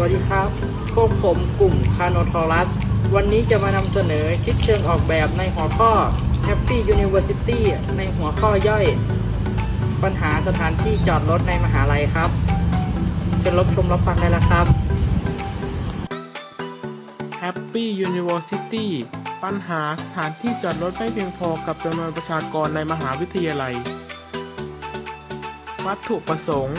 วัสดีครับ พวกผมกลุ่มคานทอรัส วันนี้จะมานำเสนอคิดเชิงออกแบบในหัวข้อ Happy University ในหัวข้อย่อย ปัญหาสถานที่จอดรถในมหาลัยครับเชิญรับชมรับฟังได้แล้วครับ Happy University ปัญหาสถานที่จอดรถไม่เพียงพอกับจำนวนประชากรในมหาวิทยาลัย วัตถุประสงค์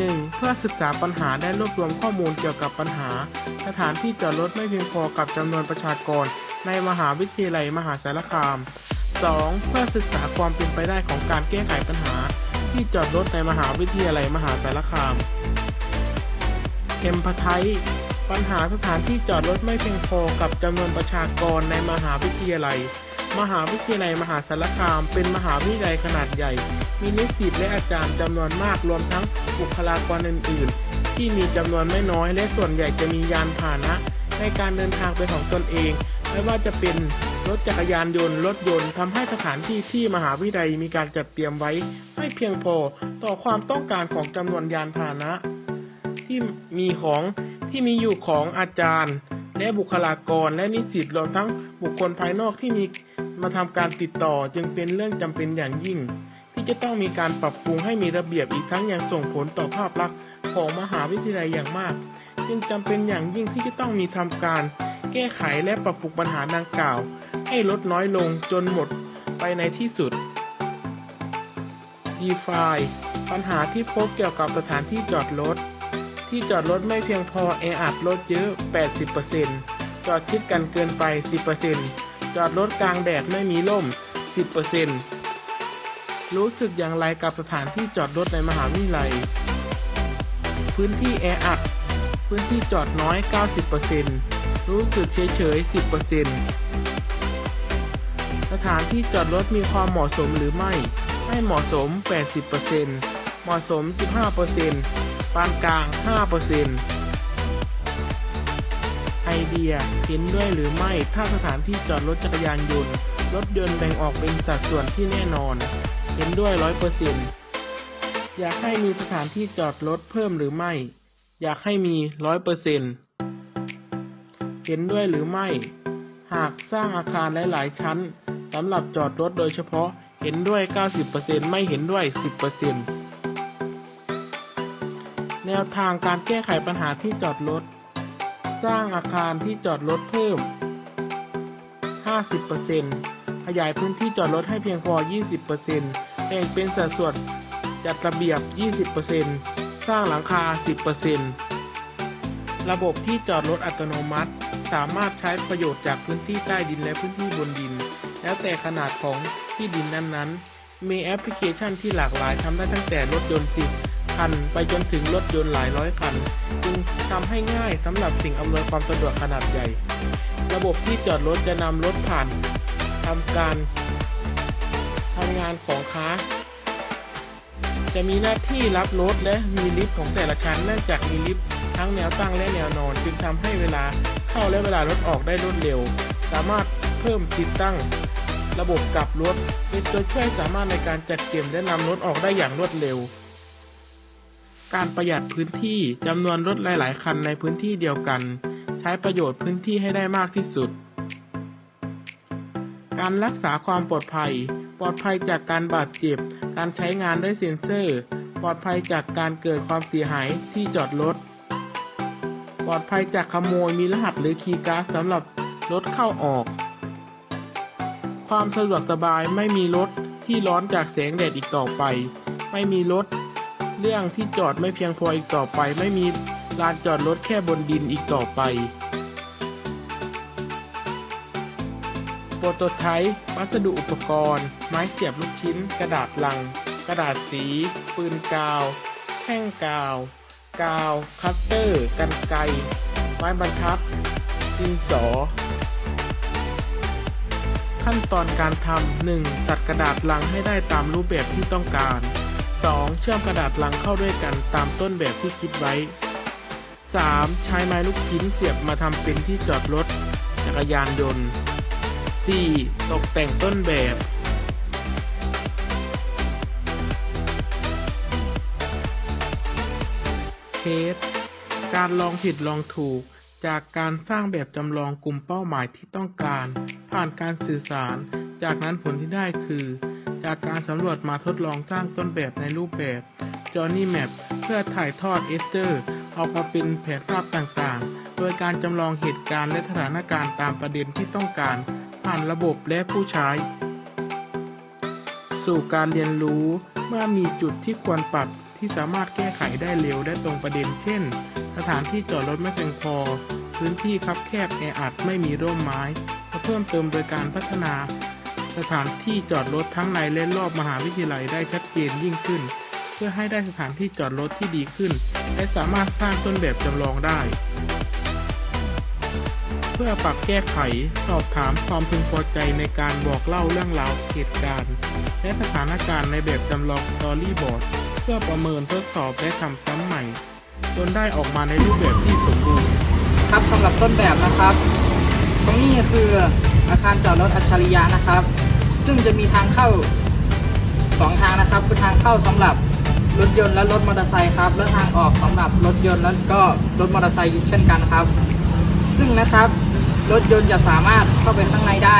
1. เพื่อศึกษาปัญหาและรวบรวมข้อมูลเกี่ยวกับปัญหา สถานที่จอดรถไม่เพียงพอกับจำนวนประชากร ในมหาวิทยาลัยมหาสารคาม 2. เพื่อศึกษาความเป็นไปได้ของการแก้ไขปัญหา ที่จอดรถในมหาวิทยาลัยมหาสารคาม เอ็มพาไทปัญหาสถานที่จอดรถไม่เพียงพอกับจำนวนประชากรในมหาวิทยาลัย มหาวิทยาลัยมหาสารคาม เป็นมหาวิทยาลัยขนาดใหญ่ มีนิสิตและอาจารย์จำนวนมากรวมทั้งบุคลากรอื่น ๆ ที่มีจำนวนไม่น้อย และส่วนใหญ่จะมียานพาหนะ ในการเดินทางเป็นของตนเอง ไม่ว่าจะเป็นรถจักรยานยนต์ รถยนต์ทำให้สถานที่ที่มหาวิทยาลัยมีการจัดเตรียมไว้ไม่เพียงพอต่อความต้องการของจำนวนยานพาหนะ ที่มีของที่มีอยู่ของอาจารย์ และบุคลากรและนิสิตรวมทั้งบุคคลภายนอกที่มี มาทำการติดต่อจึงเป็นเรื่องจำเป็นอย่างยิ่ง ที่จะต้องมีการปรับปรุงให้มีระเบียบอีกทั้งยังส่งผลต่อภาพลักษณ์ของมหาวิทยาลัยอย่างมาก จึงจำเป็นอย่างยิ่งที่จะต้องมีทำการ แก้ไขและปรับปรุงปัญหาดังกล่าว ให้ลดน้อยลงจนหมดไปในที่สุด DeFi ปัญหาที่พบเกี่ยวกับสถานที่จอดรถที่จอดรถไม่เพียงพอแออัดรถเยอะ 80%จอดชิดกันเกินไป 10% จอดรถกลางแดดไม่มีร่ม 10%รู้สึกอย่างไรกับสถานที่จอดรถในมหาวิทยาลัย พื้นที่แออัด พื้นที่จอดน้อย 90%รู้สึกเฉยเฉย10%สถานที่จอดรถมีความเหมาะสมหรือไม่ ไม่เหมาะสม 80%เหมาะสม 15%ปานกลาง 5% เดียเห็นด้วยหรือไม่ถ้าสถานที่จอดรถจักรยานยนต์ รถยนต์แบ่งออกเป็นสัดส่วนที่แน่นอน เห็นด้วย100%อร์เซ็นอยากให้มีสถานที่จอดรถเพิ่มหรือไม่ อยากให้มี100%เห็นด้วยหรือไม่ หากสร้างอาคารหลาย ๆ ชั้นสำหรับจอดรถโดยเฉพาะเห็นด้วย 90%ไม่เห็นด้วย 10%แนวทางการแก้ไขปัญหาที่จอดรถ สร้างอาคารที่จอดรถเพิ่ม 50%ขยายพื้นที่จอดรถให้เพียงพอ 20%แบ่งเป็นสัดส่วนจัดระเบียบ 20%สร้างหลังคา 10%ระบบที่จอดรถอัตโนมัติ สามารถใช้ประโยชน์จากพื้นที่ใต้ดินและพื้นที่บนดิน แล้วแต่ขนาดของที่ดินนั้นๆ มีแอปพลิเคชันที่หลากหลายทำได้ตั้งแต่รถยนต์สิบ คัน ไปจนถึงรถยนต์หลายร้อยคัน จึงทำให้ง่ายสำหรับสิ่งอำนวยความสะดวกขนาดใหญ่ ระบบที่จอดรถจะนำรถผ่านทำการทำงานของค้า จะมีหน้าที่รับรถและมีลิฟต์ของแต่ละชั้นเนื่องจากมีลิฟต์ทั้งแนวตั้งและแนวนอน จึงทำให้เวลาเข้าและเวลารถออกได้รวดเร็ว สามารถเพิ่มติดตั้งระบบกลับรถเป็นตัวช่วยสามารถในการจัดเก็บและนำรถออกได้อย่างรวดเร็ว การประหยัดพื้นที่จำนวนรถหลาย ๆ คันในพื้นที่เดียวกัน ใช้ประโยชน์พื้นที่ให้ได้มากที่สุด การรักษาความปลอดภัย ปลอดภัยจากการบาดเจ็บ การใช้งานด้วยเซ็นเซอร์ ปลอดภัยจากการเกิดความเสียหายที่จอดรถ ปลอดภัยจากขโมยมีรหัสหรือคีย์การ์ดสำหรับรถเข้าออก ความสะดวกสบายไม่มีรถที่ร้อนจากแสงแดดอีกต่อไป ไม่มีรถ เรื่องที่จอดไม่เพียงพออีกต่อไป ไม่มีลานจอดรถแค่บนดินอีกต่อไป โปรโตไทป์วัสดุอุปกรณ์ ไม้เสียบลูกชิ้น กระดาษลัง กระดาษสี ปืนกาว แท่งกาว กาว คัตเตอร์ กันไกรไม้บรรทัดดินสอ ขั้นตอนการทำ 1. ตัดกระดาษลังให้ได้ตามรูปแบบที่ต้องการ 2. เชื่อมกระดาษลังเข้าด้วยกันตามต้นแบบที่คิดไว้ 3. ใช้ไม้ลูกชิ้นเสียบมาทำเป็นที่จอดรถจักรยานยนต์ 4. ตกแต่งต้นแบบ เทสการลองผิดลองถูก จากการสร้างแบบจำลองกลุ่มเป้าหมายที่ต้องการ ผ่านการสื่อสาร จากนั้นผลที่ได้คือ จากการสำรวจมาทดลองสร้างต้นแบบในรูปแบบ Journey Map เพื่อถ่ายทอดเอสเตอร์ออกมาเป็นแผนภาพต่างๆ โดยการจำลองเหตุการณ์และสถานการณ์ตามประเด็นที่ต้องการ ผ่านระบบและผู้ใช้ สู่การเรียนรู้เมื่อมีจุดที่ควรปรับที่สามารถแก้ไขได้เร็วและตรงประเด็น เช่น สถานที่จอดรถไม่เพียงพอ พื้นที่คับแคบแออัดไม่มีร่มไม้เพิ่มเติมโดยการพัฒนา สถานที่จอดรถทั้งในและรอบมหาวิทยาลัยได้ชัดเจนยิ่งขึ้น เพื่อให้ได้สถานที่จอดรถที่ดีขึ้น และสามารถสร้างต้นแบบจำลองได้ เพื่อปรับแก้ไข สอบถามความพึงพอใจในการบอกเล่าเรื่องราวเหตุการณ์ และสถานการณ์ในแบบจำลองสตอรี่บอร์ดเพื่อประเมินทดสอบและทำซ้ำใหม่ จนได้ออกมาในรูปแบบที่สมบูรณ์ ครับสำหรับต้นแบบนะครับ ตรงนี้คือ อาคารจอดรถอัจฉริยะนะครับ ซึ่งจะมีทางเข้าสองทางนะครับคือทางเข้าสำหรับรถยนต์และรถมอเตอร์ไซค์ครับ และทางออกสำหรับรถยนต์แล้วก็รถมอเตอร์ไซค์เช่นกันครับ ซึ่งนะครับรถยนต์จะสามารถเข้าไปข้างในได้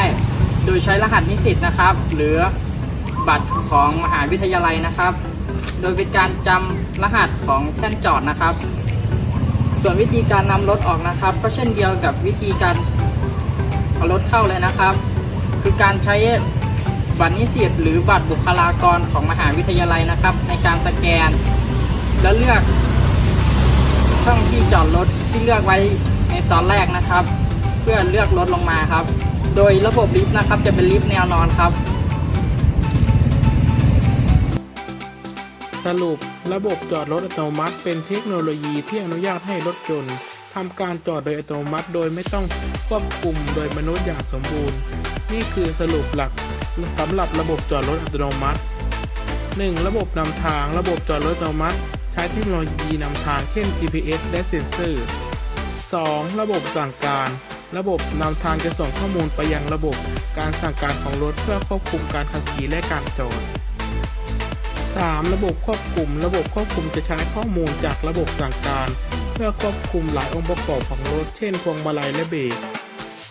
โดยใช้รหัสนิสิตนะครับ หรือบัตรของมหาวิทยาลัยนะครับ โดยเป็นการจำรหัสของแท่นจอดนะครับ ส่วนวิธีการนำรถออกนะครับ ก็เช่นเดียวกับวิธีการ เอารถเข้าเลยนะครับ คือการใช้บัตรนิสิตหรือบัตรบุคลากรของมหาวิทยาลัยนะครับ ในการสแกน แล้วเลือกช่องที่จอดรถที่เลือกไว้ในตอนแรกนะครับ เพื่อเลือกรถลงมาครับ โดยระบบลิฟต์นะครับ จะเป็นลิฟต์แนวนอนครับ สรุประบบจอดรถอัตโนมัติเป็นเทคโนโลยีที่อนุญาตให้รถยนต์ ทำการจอดโดยอัตโนมัติ โดยไม่ต้องควบคุมโดยมนุษย์อย่างสมบูรณ์ นี่คือสรุปหลักสำหรับระบบจอดรถอัตโนมัติ 1. ระบบนำทาง ระบบจอดรถอัตโนมัติ ใช้เทคโนโลยีนำทางเช่น GPS และเซ็นเซอร์ 2. ระบบสั่งการ ระบบนำทางจะส่งข้อมูลไปยังระบบการสั่งการของรถเพื่อควบคุมการขับขี่และการจอด 3. ระบบควบคุม ระบบควบคุมจะใช้ข้อมูลจากระบบสั่งการ พื่อควบคุมหลายองค์ประกอบของรถ เช่นพวงมาลัยและเบรก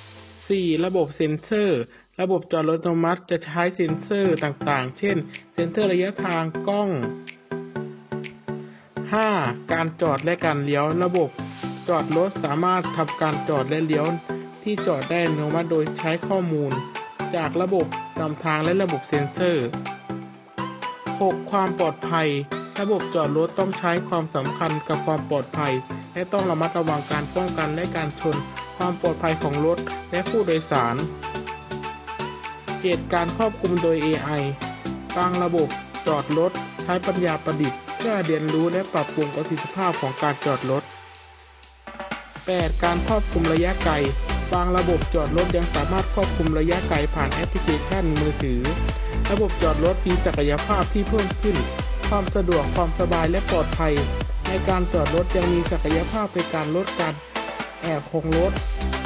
4. ระบบเซ็นเซอร์ ระบบจอดรถอัตโนมัติจะใช้เซ็นเซอร์ต่างๆ เช่น เซ็นเซอร์ระยะทางกล้อง 5. การจอดและการเลี้ยว ระบบจอดรถสามารถทำการจอดและเลี้ยวที่จอดได้อัตโนมัติโดยใช้ข้อมูล จากระบบนำทางและระบบเซ็นเซอร์ 6. ความปลอดภัย ระบบจอดรถต้องใช้ความสำคัญกับความปลอดภัย และต้องระมัดระวังการป้องกันและการชน ความปลอดภัยของรถและผู้โดยสาร 7. การควบคุมโดย AI บางระบบจอดรถใช้ปัญญาประดิษฐ์เพื่อเรียนรู้และปรับปรุงประสิทธิภาพของการจอดรถ 8. การควบคุมระยะไกล บางระบบจอดรถยังสามารถควบคุมระยะไกลผ่านแอปพลิเคชันมือถือ ระบบจอดรถมีศักยภาพที่เพิ่มขึ้น ความสะดวกความสบายและปลอดภัย ในการจอดรถยังมีศักยภาพในการลดการแอบคงรถ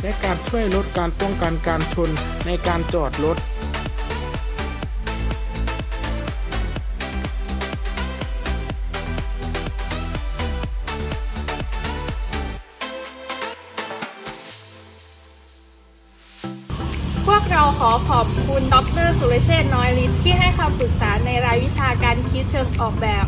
และการช่วยลดการป้องกันการชนในการจอดรถพวกเราขอขอบคุณดรสุรเชษน้อยฤทธิ์ที่ให้คำปรึกษาในรายวิชาการคิดเชิงออกแบบ